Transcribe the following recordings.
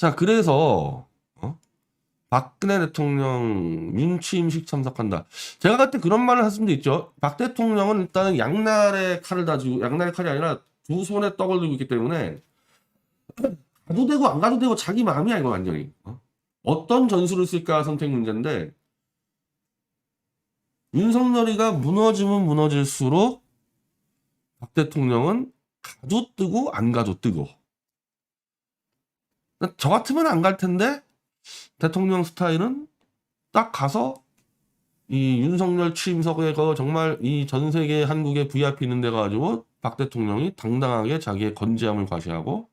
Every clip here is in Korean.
자, 그래서 어? 박근혜 대통령 윤취임식 참석한다. 제가 그때 그런 말을 할 수도 있죠. 박 대통령은 일단은 양날의 칼을 다지고 양날의 칼이 아니라 두 손에 떡을 들고 있기 때문에 가도 되고 안 가도 되고 자기 마음이야 이거 완전히. 어? 어떤 전술을 쓸까 선택 문제인데 윤석열이가 무너지면 무너질수록 박 대통령은 가도 뜨고 안 가도 뜨고 저 같으면 안 갈 텐데 대통령 스타일은 딱 가서 이 윤석열 취임석에 그 정말 이 전 세계 한국의 VIP 있는 데 가지고 박 대통령이 당당하게 자기의 건재함을 과시하고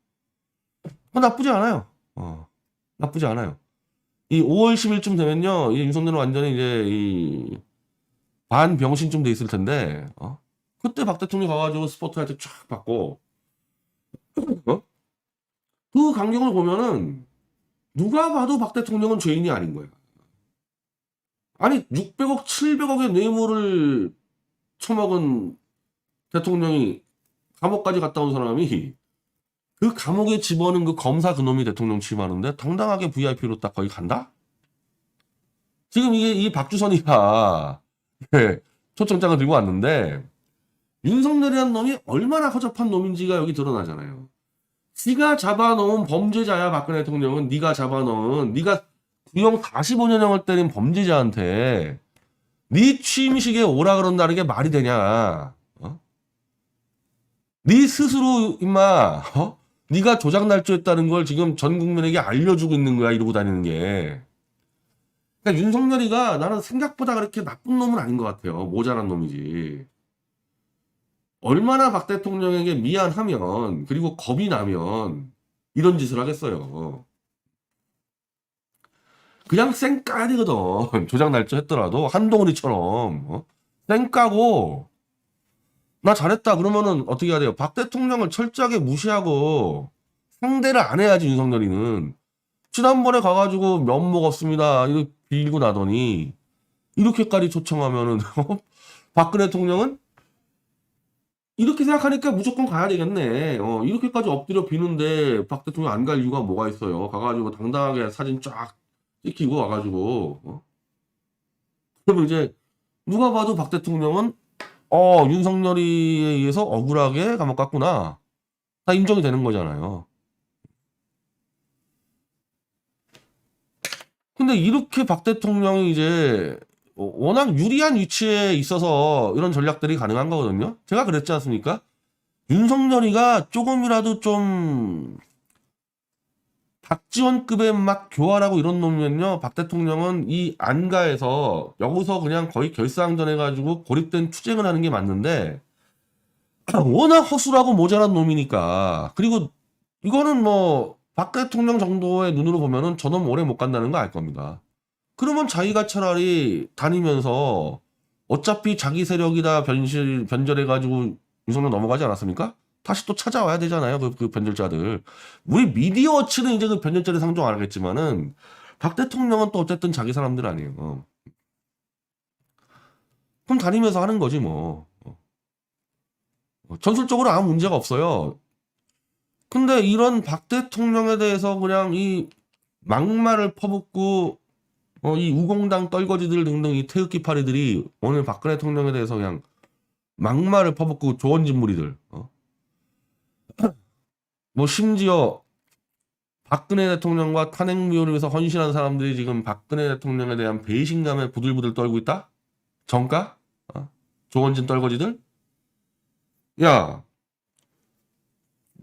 어, 나쁘지 않아요. 어, 나쁘지 않아요. 이 5월 10일쯤 되면요, 이 윤석열은 완전히 이제 이 반병신쯤 돼 있을 텐데, 어? 그때 박 대통령이 가가지고 스포트라이트 쫙 받고, 어? 그 광경을 보면은 누가 봐도 박 대통령은 죄인이 아닌 거야. 아니 600억, 700억의 뇌물을 처먹은 대통령이 감옥까지 갔다 온 사람이 그 감옥에 집어넣은 그 검사 그놈이 대통령 취임하는데 당당하게 VIP로 딱 거기 간다? 지금 이게 이 박주선이가 예, 초청장을 들고 왔는데 윤석열이라는 놈이 얼마나 허접한 놈인지가 여기 드러나잖아요. 지가 잡아놓은 범죄자야 박근혜 대통령은 네가 잡아놓은 네가 구형 45년형을 때린 범죄자한테 네 취임식에 오라 그런다는 게 말이 되냐? 어? 네 스스로 임마 어? 네가 조작 날조했다는 걸 지금 전 국민에게 알려주고 있는 거야 이러고 다니는 게. 그러니까 윤석열이가 나는 생각보다 그렇게 나쁜 놈은 아닌 것 같아요. 모자란 놈이지. 얼마나 박 대통령에게 미안하면 그리고 겁이 나면 이런 짓을 하겠어요. 그냥 쌩까리거든. 조작 날조 했더라도 한동훈이처럼 어? 쌩까고 나 잘했다 그러면은 어떻게 해야 돼요? 박 대통령을 철저하게 무시하고 상대를 안 해야지 윤석열이는 지난번에 가가지고 면목 없습니다 이렇게 빌고 나더니 이렇게까지 초청하면은 박근혜 대통령은 이렇게 생각하니까 무조건 가야 되겠네. 어, 이렇게까지 엎드려 비는데 박 대통령 안 갈 이유가 뭐가 있어요? 가가지고 당당하게 사진 쫙 찍히고 와가지고. 어? 그러면 이제 누가 봐도 박 대통령은 어 윤석열이에 의해서 억울하게 감옥 갔구나. 다 인정이 되는 거잖아요. 근데 이렇게 박 대통령이 이제 어, 워낙 유리한 위치에 있어서 이런 전략들이 가능한 거거든요. 제가 그랬지 않습니까? 윤석열이가 조금이라도 좀 박지원급의 막 교활하고 이런 놈이면요. 박 대통령은 이 안가에서 여기서 그냥 거의 결사항전 해가지고 고립된 투쟁을 하는 게 맞는데 워낙 허술하고 모자란 놈이니까 그리고 이거는 뭐 박 대통령 정도의 눈으로 보면은 저놈 오래 못 간다는 거 알 겁니다. 그러면 자기가 차라리 다니면서 어차피 자기 세력이다 변실 변절해가지고 윤석열 넘어가지 않았습니까? 다시 또 찾아와야 되잖아요. 그, 그 변절자들. 우리 미디어치는 이제 그 변절자를 상종 안 하겠지만은 박 대통령은 또 어쨌든 자기 사람들 아니에요. 어. 그럼 다니면서 하는 거지 뭐. 어, 전술적으로 아무 문제가 없어요. 근데 이런 박 대통령에 대해서 그냥 이 막말을 퍼붓고 어, 이 우공당 떨거지들 등등 이 태극기 파리들이 오늘 박근혜 대통령에 대해서 그냥 막말을 퍼붓고 진물이들. 어? 뭐 심지어 박근혜 대통령과 탄핵미호를 위해서 헌신한 사람들이 지금 박근혜 대통령에 대한 배신감에 부들부들 떨고 있다? 정가? 어? 조원진 떨거지들? 야,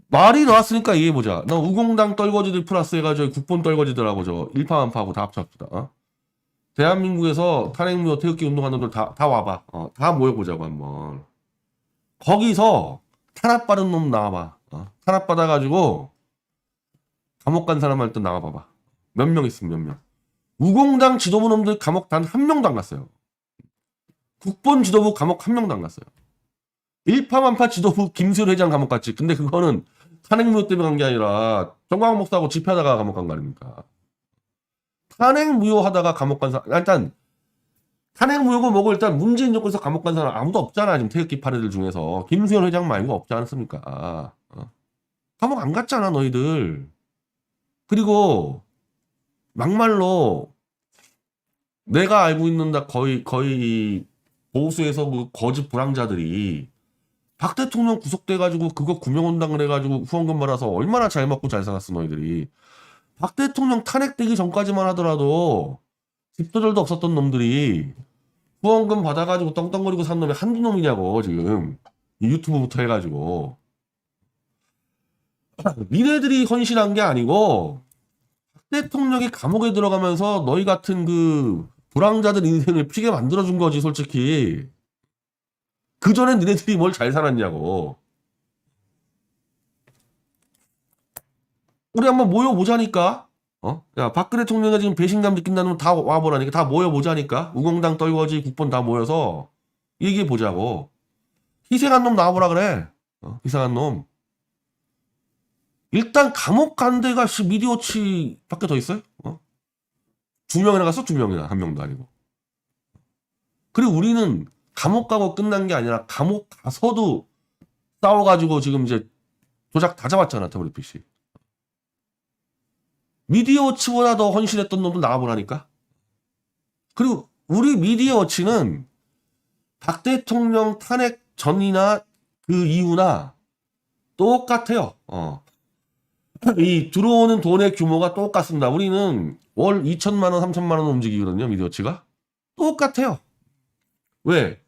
말이 나왔으니까 이해해보자. 나 우공당 떨거지들 플러스 해가지고 국본 떨거지들하고 저 일파만파하고 다 합쳐봅시다. 어? 대한민국에서 탄핵무효 태극기 운동하는 놈들 다, 다 와봐. 어, 다 모여보자고 한번. 거기서 탄압받은 놈 나와봐. 어? 탄압받아가지고 감옥 간 사람 할때 나와봐봐. 몇 명 있으면 몇 명. 우공당 지도부 놈들 감옥 단 한 명도 안 갔어요. 국본 지도부 감옥 한 명도 안 갔어요. 일파만파 지도부 김수일 회장 감옥 갔지. 근데 그거는 탄핵무효 때문에 간 게 아니라 정광훈 목사하고 집회하다가 감옥 간 거 아닙니까? 탄핵 무효하다가 감옥 간 사람 일단 탄핵 무효고 뭐고 일단 문재인 정권에서 감옥 간 사람 아무도 없잖아 지금 태극기 파리들 중에서 김수현 회장 말고 없지 않습니까? 어? 감옥 안 갔잖아 너희들 그리고 막말로 내가 알고 있는 다 거의 거의 보수에서 그 거짓 불황자들이 박 대통령 구속돼가지고 그거 구명온당을 해가지고 후원금 받아서 얼마나 잘 먹고 잘 살았어 너희들이 박 대통령 탄핵되기 전까지만 하더라도 집도절도 없었던 놈들이 후원금 받아가지고 떵떵거리고 산 놈이 한두 놈이냐고 지금. 이 유튜브부터 해가지고. 니네들이 헌신한 게 아니고 박 대통령이 감옥에 들어가면서 너희 같은 그 불황자들 인생을 피게 만들어준 거지 솔직히. 그 전에 니네들이 뭘 잘 살았냐고 우리 한번 모여보자니까 어? 야 박근혜 대통령이 지금 배신감 느낀다면 다 와보라니까 다 모여보자니까 우공당 떨거지 국본 다 모여서 얘기해보자고 희생한 놈 나와보라 그래 어? 희생한 놈 일단 감옥 간 데가 씨 미디어치 밖에 더 있어요? 어? 두 명이나 갔어? 두 명이나 한 명도 아니고 그리고 우리는 감옥 가고 끝난 게 아니라 감옥 가서도 싸워가지고 지금 이제 조작 다 잡았잖아 태블릿 PC 미디어워치보다 더 헌신했던 놈도 나와보라니까. 그리고 우리 미디어워치는 박 대통령 탄핵 전이나 그 이후나 똑같아요. 어. 이 들어오는 돈의 규모가 똑같습니다. 우리는 월 2천만 원, 3천만 원 움직이거든요. 미디어워치가. 똑같아요. 왜?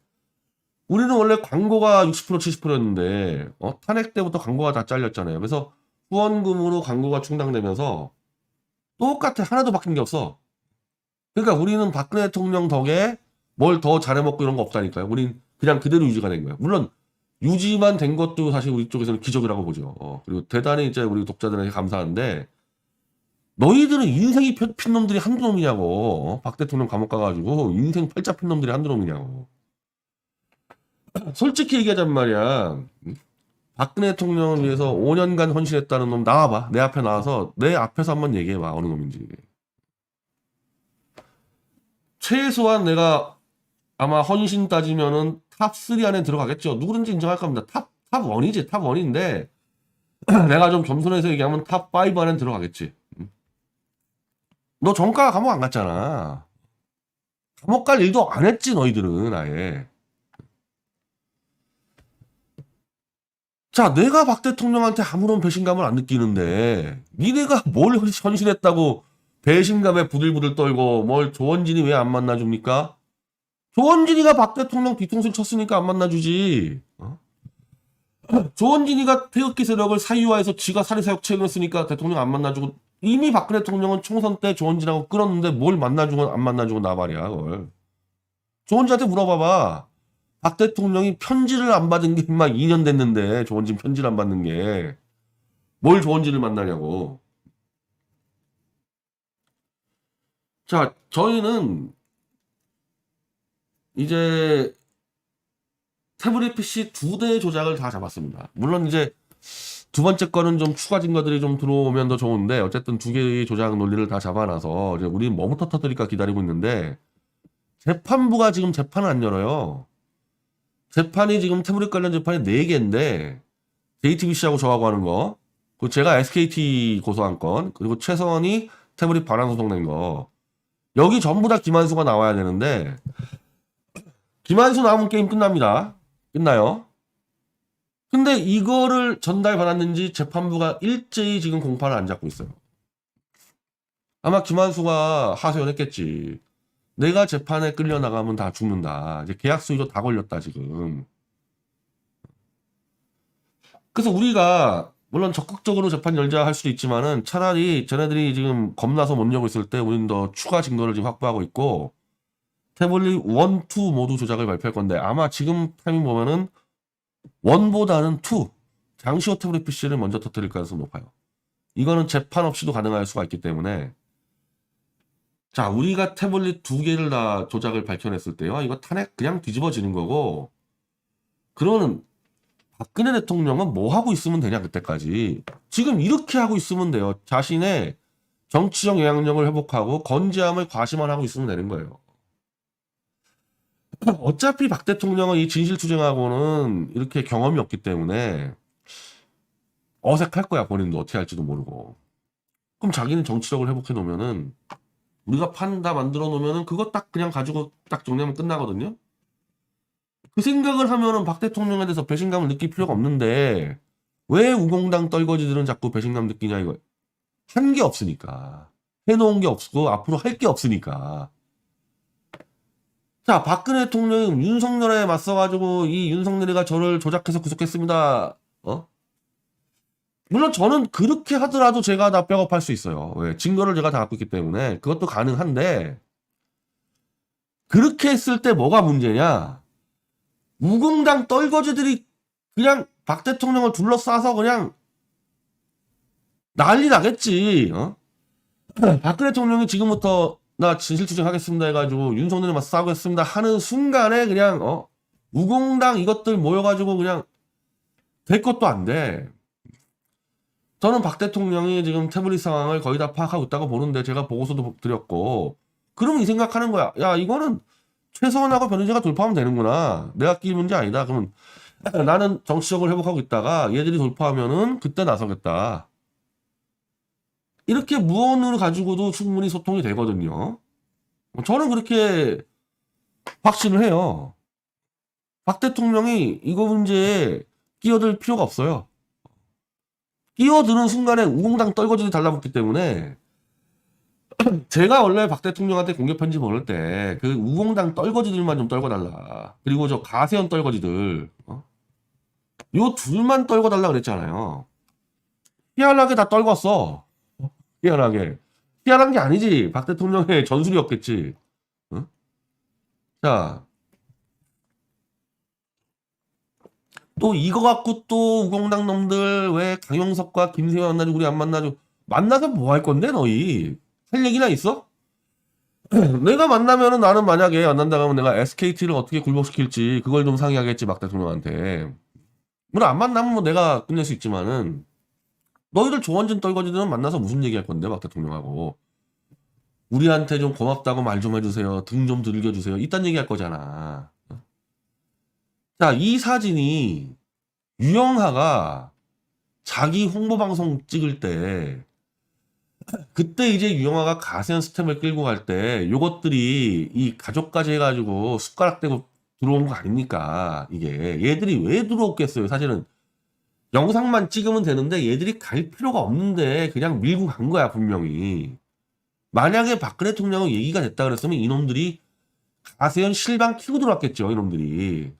우리는 원래 광고가 60% 70%였는데 어? 탄핵 때부터 광고가 다 잘렸잖아요. 그래서 후원금으로 광고가 충당되면서 똑같아. 하나도 바뀐 게 없어. 그러니까 우리는 박근혜 대통령 덕에 뭘 더 잘해먹고 이런 거 없다니까요. 우린 그냥 그대로 유지가 된 거예요. 물론 유지만 된 것도 사실 우리 쪽에서는 기적이라고 보죠. 어, 그리고 대단히 이제 우리 독자들에게 감사한데 너희들은 인생이 펴- 핀 놈들이 한두 놈이냐고. 어? 박 대통령 감옥 가가지고 인생 팔자 핀 놈들이 한두 놈이냐고. 솔직히 얘기하자면 말이야. 박근혜 대통령을 위해서 5년간 헌신했다는 놈 나와봐. 내 앞에 나와서 내 앞에서 한번 얘기해봐. 어느 놈인지. 최소한 내가 아마 헌신 따지면은 탑3 안에 들어가겠죠. 누구든지 인정할 겁니다. 탑, 탑 1이지. 탑 1인데 내가 좀 겸손해서 얘기하면 탑 5 안에 들어가겠지. 음. 너 정가 감옥 안 갔잖아. 감옥 갈 일도 안 했지, 너희들은 아예. 자, 내가 박 대통령한테 아무런 배신감을 안 느끼는데, 니네가 뭘 헌신했다고 배신감에 부들부들 떨고, 뭘 조원진이 왜 안 만나줍니까? 조원진이가 박 대통령 뒤통수를 쳤으니까 안 만나주지. 어? 조원진이가 태극기 세력을 사유화해서 지가 사리사욕 책임했으니까 대통령 안 만나주고, 이미 박근혜 대통령은 총선 때 조원진하고 끌었는데 뭘 만나주고 안 만나주고 나발이야, 그걸. 조원진한테 물어봐봐. 박 대통령이 편지를 안 받은 게 막 2년 됐는데 조원진 편지를 안 받는 게 뭘 조원진을 만나냐고. 자, 저희는 이제 태블릿 PC 두대 조작을 다 잡았습니다. 물론 이제 두 번째 거는 좀 추가 증거들이 좀 들어오면 더 좋은데 어쨌든 두 개의 조작 논리를 다 잡아놔서 이제 우리는 뭐부터 터뜨릴까 기다리고 있는데 재판부가 지금 재판을 안 열어요. 재판이 지금 태블릿 관련 재판이 4개인데 JTBC하고 저하고 하는 거 그리고 제가 SKT 고소한 건 그리고 최선이 태블릿 반환 소송 낸 거. 여기 전부 다 김한수가 나와야 되는데 김한수 나오면 게임 끝납니다. 끝나요? 근데 이거를 전달받았는지 재판부가 일제히 지금 공판을 안 잡고 있어요. 아마 김한수가 하소연했겠지 내가 재판에 끌려 나가면 다 죽는다. 이제 계약 수위도 다 걸렸다, 지금. 그래서 우리가, 물론 적극적으로 재판 열자 할 수도 있지만은 차라리 쟤네들이 지금 겁나서 못 열고 있을 때 우리는 더 추가 증거를 지금 확보하고 있고 태블릿 1, 2 모두 조작을 발표할 건데 아마 지금 타이밍 보면은 1보다는 2, 장시호 태블릿 PC를 먼저 터뜨릴 가능성이 높아요. 이거는 재판 없이도 가능할 수가 있기 때문에 자, 우리가 태블릿 두 개를 다 조작을 밝혀냈을 때요. 이거 탄핵 그냥 뒤집어지는 거고, 그러면 박근혜 대통령은 뭐 하고 있으면 되냐, 그때까지. 지금 이렇게 하고 있으면 돼요. 자신의 정치적 영향력을 회복하고 건재함을 과시만 하고 있으면 되는 거예요. 어차피 박 대통령은 이 진실투쟁하고는 이렇게 경험이 없기 때문에 어색할 거야, 본인도 어떻게 할지도 모르고. 그럼 자기는 정치력을 회복해 놓으면은 우리가 판다 만들어 놓으면은 그거 딱 그냥 가지고 딱 정리하면 끝나거든요. 그 생각을 하면은 박 대통령에 대해서 배신감을 느낄 필요가 없는데 왜 우공당 떨거지들은 자꾸 배신감 느끼냐 이거. 한 게 없으니까. 해놓은 게 없고 앞으로 할 게 없으니까. 자 박근혜 대통령이 윤석열에 맞서가지고 이 윤석열이가 저를 조작해서 구속했습니다. 어 물론 저는 그렇게 하더라도 제가 다 백업할 수 있어요 왜 증거를 제가 다 갖고 있기 때문에 그것도 가능한데 그렇게 했을 때 뭐가 문제냐 우공당 떨거지들이 그냥 박 대통령을 둘러싸서 그냥 난리 나겠지. 어? 박근혜 대통령이 지금부터 나 진실투쟁하겠습니다 해가지고 윤석열이 맞서 싸우겠습니다 하는 순간에 그냥 어 우공당 이것들 모여가지고 그냥 될 것도 안 돼. 저는 박 대통령이 지금 태블릿 상황을 거의 다 파악하고 있다고 보는데 제가 보고서도 드렸고 그러면 이 생각하는 거야. 야 이거는 최소한하고 변희재가 돌파하면 되는구나. 내가 끼 문제 아니다. 그러면 나는 정치적으로 회복하고 있다가 얘들이 돌파하면은 그때 나서겠다. 이렇게 무언을 가지고도 충분히 소통이 되거든요. 저는 그렇게 확신을 해요. 박 대통령이 이거 문제에 끼어들 필요가 없어요. 끼어드는 순간에 우공당 떨거지들이 달라붙기 때문에 제가 원래 박 대통령한테 공개 편지 보낼 때 그 우공당 떨거지들만 좀 떨궈달라. 그리고 저 가세현 떨거지들 어? 요 둘만 떨궈달라 그랬잖아요. 희한하게 다 떨궜어. 희한하게. 희한한 게 아니지. 박 대통령의 전술이었겠지. 어? 자. 또 이거 갖고 또 우공당 놈들 왜 강용석과 김세현 만나지 우리 안 만나죠? 만나서 뭐 할 건데 너희? 할 얘기나 있어? 내가 만나면은 나는 만약에 안 난다 하면 내가 SKT를 어떻게 굴복시킬지 그걸 좀 상의하겠지 박 대통령한테. 물론 안 만나면 뭐 내가 끝낼 수 있지만은 너희들 조원진 떨거지들은 만나서 무슨 얘기할 건데 박 대통령하고 우리한테 좀 고맙다고 말 좀 해주세요 등 좀 들겨주세요 이딴 얘기할 거잖아 자 이 사진이 유영하가 자기 홍보 방송 찍을 때 그때 이제 유영하가 가세현 스텝을 끌고 갈 때 요것들이 이 가족까지 해가지고 숟가락 대고 들어온 거 아닙니까 이게? 얘들이 왜 들어오겠어요 사실은. 영상만 찍으면 되는데 얘들이 갈 필요가 없는데 그냥 밀고 간 거야 분명히. 만약에 박근혜 대통령은 얘기가 됐다 그랬으면 이놈들이 가세현 실방 키고 들어왔겠죠 이놈들이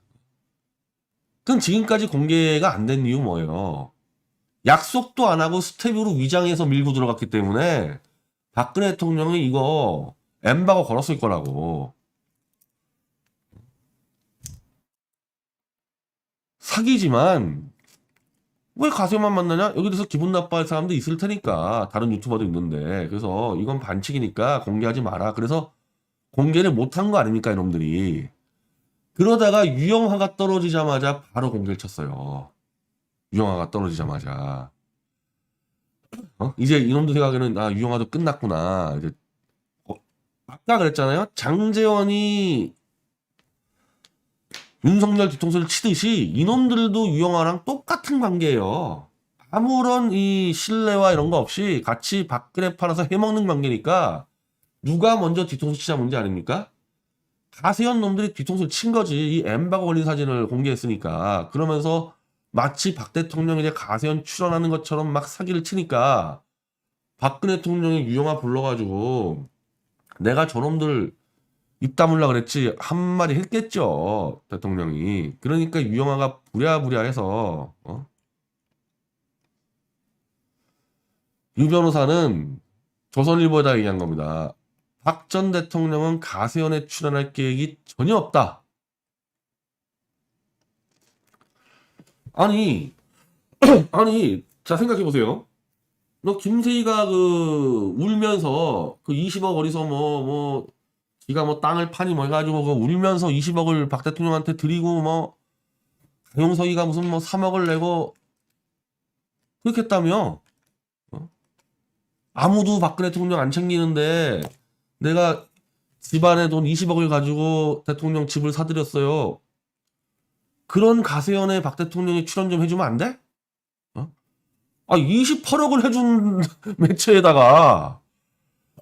그럼 지금까지 공개가 안 된 이유 뭐예요 약속도 안 하고 스텝으로 위장해서 밀고 들어갔기 때문에 박근혜 대통령이 이거 엠바고 걸었을 거라고 사기지만 왜 가세만 만나냐? 여기 대해서 기분 나빠할 사람도 있을 테니까 다른 유튜버도 있는데 그래서 이건 반칙이니까 공개하지 마라. 그래서 공개를 못한 거 아닙니까 이놈들이? 그러다가 유영화가 떨어지자마자 바로 공개를 쳤어요. 유영화가 떨어지자마자 어? 이제 이놈들 생각에는 아 유영화도 끝났구나. 이제 어, 아까 그랬잖아요. 장재원이 윤석열 뒤통수를 치듯이 이놈들도 유영아랑 똑같은 관계예요. 아무런 이 신뢰와 이런 거 없이 같이 박근혜 팔아서 해먹는 관계니까 누가 먼저 뒤통수 치자 문제 아닙니까? 가세현 놈들이 뒤통수를 친 거지. 이 엠바가 걸린 사진을 공개했으니까. 그러면서 마치 박 대통령이 이제 가세현 출연하는 것처럼 막 사기를 치니까 박근혜 대통령이 유영아 불러가지고 내가 저놈들 입 다물라 그랬지 한마디 했겠죠 대통령이 그러니까 유영아가 부랴부랴 해서 어? 유 변호사는 조선일보에다 얘기한 겁니다 박 전 대통령은 가세연에 출연할 계획이 전혀 없다. 아니 아니 자 생각해 보세요. 너 김세희가 그 울면서 그 20억 어디서 뭐뭐 지가 뭐 땅을 파니 뭐 해가지고 그 울면서 20억을 박 대통령한테 드리고 뭐 강용석이가 무슨 뭐 3억을 내고 그렇게 했다며? 어? 아무도 박근혜 대통령 안 챙기는데 내가 집안에 돈 20억을 가지고 대통령 집을 사드렸어요 그런 가세연에 박 대통령이 출연 좀 해주면 안 돼? 어? 아 28억을 해준 매체에다가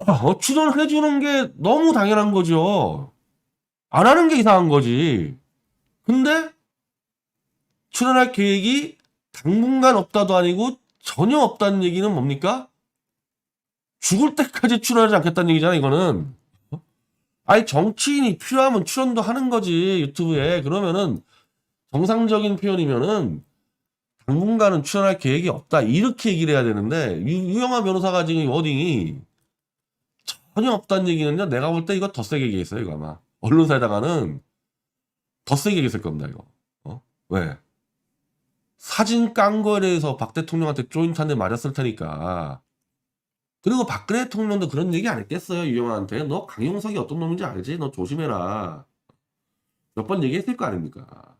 어, 출연해주는 게 너무 당연한 거죠. 안 하는 게 이상한 거지. 근데 출연할 계획이 당분간 없다도 아니고 전혀 없다는 얘기는 뭡니까? 죽을 때까지 출연하지 않겠다는 얘기잖아, 이거는. 어? 아니, 정치인이 필요하면 출연도 하는 거지, 유튜브에. 그러면은, 정상적인 표현이면은, 당분간은 출연할 계획이 없다. 이렇게 얘기를 해야 되는데, 유, 유영아 변호사가 지금 워딩이 전혀 없다는 얘기는요, 내가 볼 때 이거 더 세게 얘기했어요, 이거 아마. 언론사에다가는 더 세게 얘기했을 겁니다, 이거. 어? 왜? 사진 깐 거에 대해서 박 대통령한테 조인트한테 맞았을 테니까. 그리고 박근혜 대통령도 그런 얘기 안 했겠어요, 유영아한테. 너 강용석이 어떤 놈인지 알지? 너 조심해라. 몇 번 얘기했을 거 아닙니까?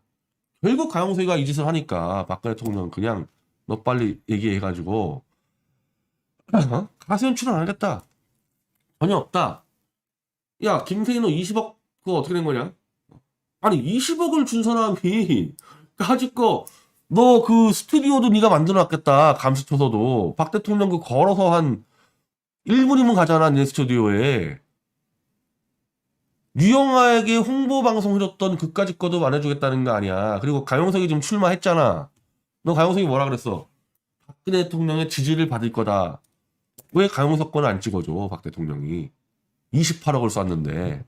결국 강용석이가 이 짓을 하니까 박근혜 대통령 그냥 너 빨리 얘기해가지고 어? 가세현 출연 안 하겠다. 전혀 없다. 야, 김세희 너 20억 그거 어떻게 된 거냐? 아니 20억을 준 사람이 까짓 거 너 그 스튜디오도 네가 만들어놨겠다 감시초소도 박 대통령 그 걸어서 한 1분이면 가잖아 내 스튜디오에. 유영아에게 홍보 방송 해줬던 그까짓 거도 안 해주겠다는 거 아니야. 그리고 가용석이 지금 출마했잖아. 너 가용석이 뭐라 그랬어? 박근혜 대통령의 지지를 받을 거다. 왜 가용석 거는 안 찍어줘 박 대통령이? 28억을 쐈는데.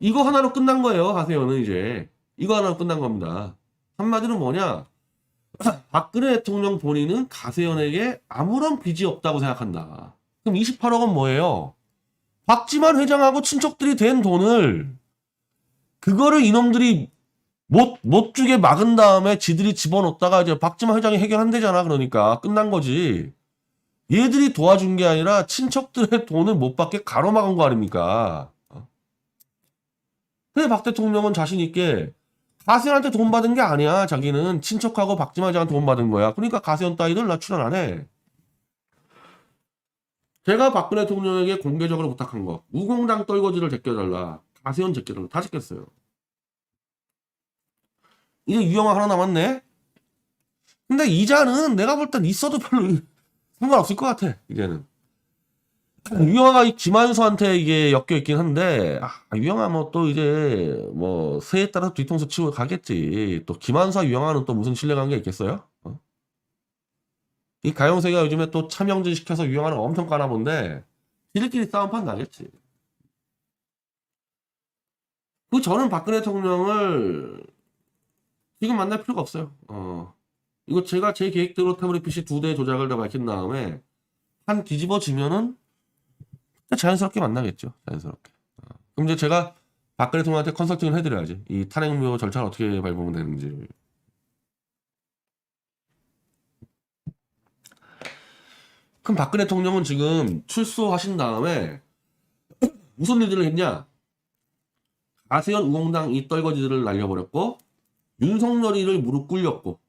이거 하나로 끝난 거예요 가세요는 이제. 이거 하나로 끝난 겁니다. 한마디로 뭐냐 박근혜 대통령 본인은 가세연에게 아무런 빚이 없다고 생각한다 그럼 28억은 뭐예요 박지만 회장하고 친척들이 된 돈을 그거를 이놈들이 못, 못 주게 막은 다음에 지들이 집어넣었다가 이제 박지만 회장이 해결한대잖아 그러니까 끝난 거지 얘들이 도와준 게 아니라 친척들의 돈을 못 받게 가로막은 거 아닙니까? 어? 근데 박 대통령은 자신 있게 가세현한테 돈 받은 게 아니야. 자기는 친척하고 박지만 회장한테 돈 받은 거야. 그러니까 가세현 따위들 나 출연 안 해. 제가 박근혜 대통령에게 공개적으로 부탁한 거 우공당 떨거지를 제껴달라. 가세현 제껴달라. 다 제꼈어요. 이제 유영아 하나 남았네. 근데 이자는 내가 볼 땐 있어도 별로 상관없을 것 같아 이제는 유영아가 이 김한수한테 이게 엮여 있긴 한데 아, 유영아 뭐 또 이제 뭐 새에 따라서 뒤통수 치고 가겠지 또 김한수와 유영아는 또 무슨 신뢰관계 있겠어요? 어? 이 가영세가 요즘에 또 차명진 시켜서 유영아는 엄청 까나본데 지들끼리 싸움판 나겠지 그 저는 박근혜 대통령을 지금 만날 필요가 없어요 어. 이거 제가 제 계획대로 태블릿 PC 두 대 조작을 다 밝힌 다음에 한 뒤집어지면은 자연스럽게 만나겠죠. 자연스럽게. 어. 그럼 이제 제가 박근혜 대통령한테 컨설팅을 해드려야지. 이 탄핵무효 절차를 어떻게 밟으면 되는지. 그럼 박근혜 대통령은 지금 출소하신 다음에 무슨 일들을 했냐? 가세현 우공당 이 떨거지들을 날려버렸고 윤석열이를 무릎 꿇렸고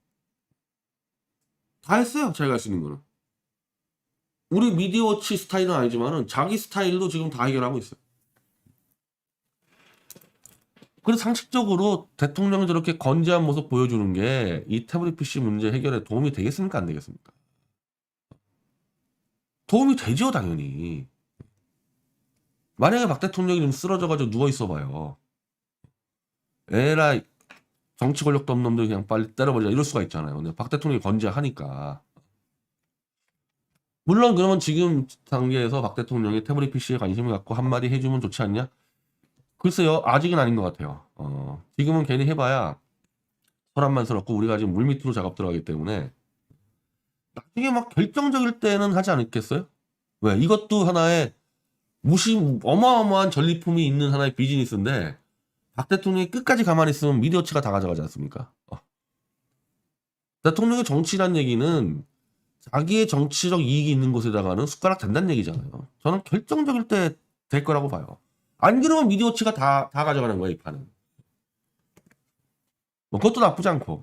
다 했어요. 자기가 할 수 있는 거는. 우리 미디어워치 스타일은 아니지만은 자기 스타일로 지금 다 해결하고 있어요. 그래서 상식적으로 대통령이 저렇게 건재한 모습 보여주는 게 이 태블릿 PC 문제 해결에 도움이 되겠습니까? 안 되겠습니까? 도움이 되죠, 당연히. 만약에 박 대통령이 좀 쓰러져가지고 누워있어 봐요. 에라이, 정치 권력도 없는 놈들 그냥 빨리 때려버리자 이럴 수가 있잖아요. 근데 박 대통령이 건재하니까. 물론 그러면 지금 단계에서 박 대통령이 태블릿 PC에 관심을 갖고 한마디 해주면 좋지 않냐? 글쎄요, 아직은 아닌 것 같아요. 어, 지금은 괜히 해봐야 소란만 스럽고 우리가 지금 물밑으로 작업 들어가기 때문에 나중에 막 결정적일 때는 하지 않겠어요? 왜? 이것도 하나의 무시 어마어마한 전리품이 있는 하나의 비즈니스인데 박 대통령이 끝까지 가만히 있으면 미디어치가 다 가져가지 않습니까? 어. 대통령의 정치란 얘기는 자기의 정치적 이익이 있는 곳에다가는 숟가락 된다는 얘기잖아요. 저는 결정적일 때 될 거라고 봐요. 안 그러면 미디어치가 다, 다 가져가는 거예요, 이 판은. 뭐, 그것도 나쁘지 않고.